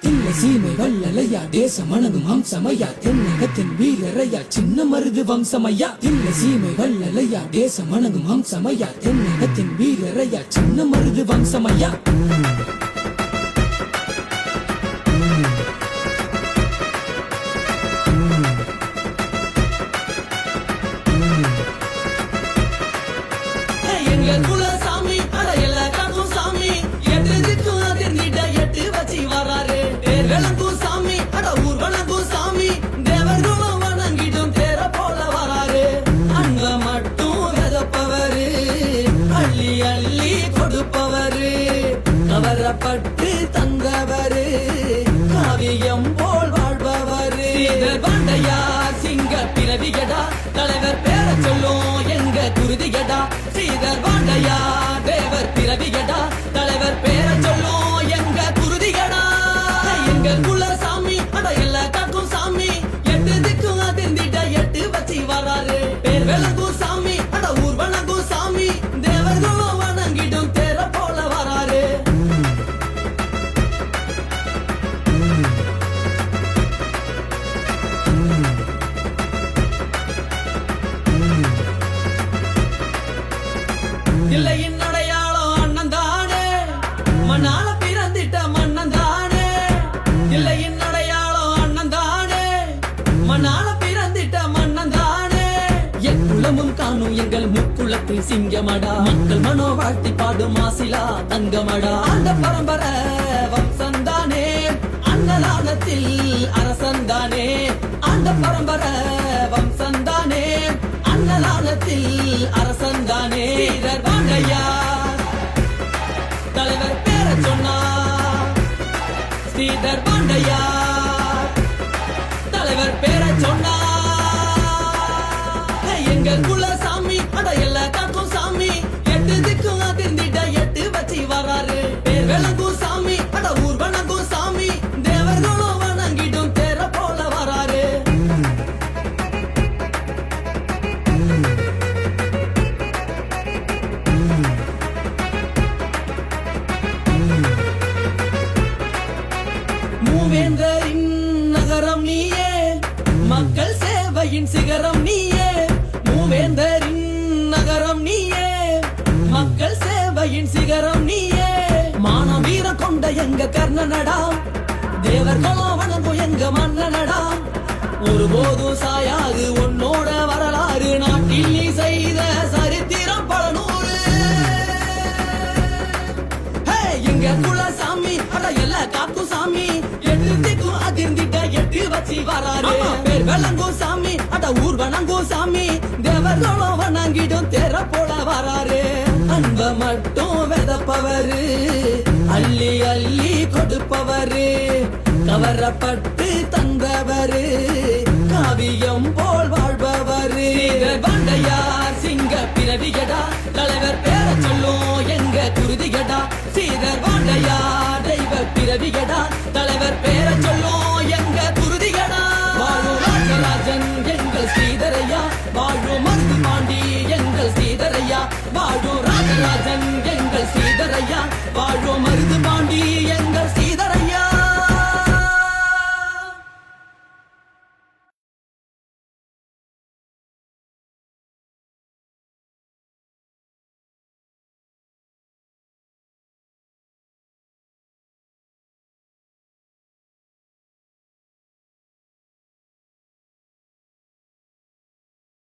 தில்லை சீமை வல்லலையா தேசம் தென்னகத்தின் வீரரையா சின்ன மருது வம்சமையா. தில்லை சீமை வல்லலையா தென்னகத்தின் வீரரையா சின்ன மருது வம்சமையா. எங்க குலசாமி கொடுப்பவரே கவரப்பட்டு பிள்ளையின் அடையாளம் அண்ணன் தானே. மண்ணால பிறந்திட்ட மன்னன் தானே. பிள்ளையின் அடையாளம் அண்ணன் தானே. மண்ணால பிறந்திட்ட மன்னன் தானே. என் குலமும் காணும் எங்கள் முக்குளத்தில் சிங்கமடா. மக்கள் மனோ வாழ்த்தி பாடும் மாசிலா தங்கமடா. அந்த பரம்பரை வம்சந்தானே அன்னதானத்தில் அரசந்தானே அந்த பரம்பரை சொன்னா எங்க குலசாமி மலையின் சிகரம் நீயே மூவேந்தரின் நகரம் நீயே. மக்கள் சேவையின் சிகரம் நீயே. மான வீரம் கொண்ட எங்க கர்ணனடா தேவர்களும் வணங்கும் எங்க மன்னனடா ஒருபோதும் சாயாது உன்னோட வரலாறு நாட்டில் நீ செய்த சரித்திரம் பல நூறு. எங்க குலசாமி அட எல்லா காக்கும் சாமி அதிர்ந்திட்ட எட்டு வச்சு வராரு. பேர் விளங்கும் சாமி அட ஊர் வணங்கும் சாமி. தேவர்களும் வணங்கிடும் தேர போல வராரு. அன்ப மட்டும் விதப்பவரு அள்ளி அள்ளி கொடுப்பவரு. கவரப்பட்டு தந்தவரு காவியம் போல் வாழ்பவரு. பாண்டையார் சிங்க பிறவிகடா தலைவர் பேர சொல்லும் எங்க குருதிகடா சீதர் வாண்டையார் தெய்வ பிறவிகடா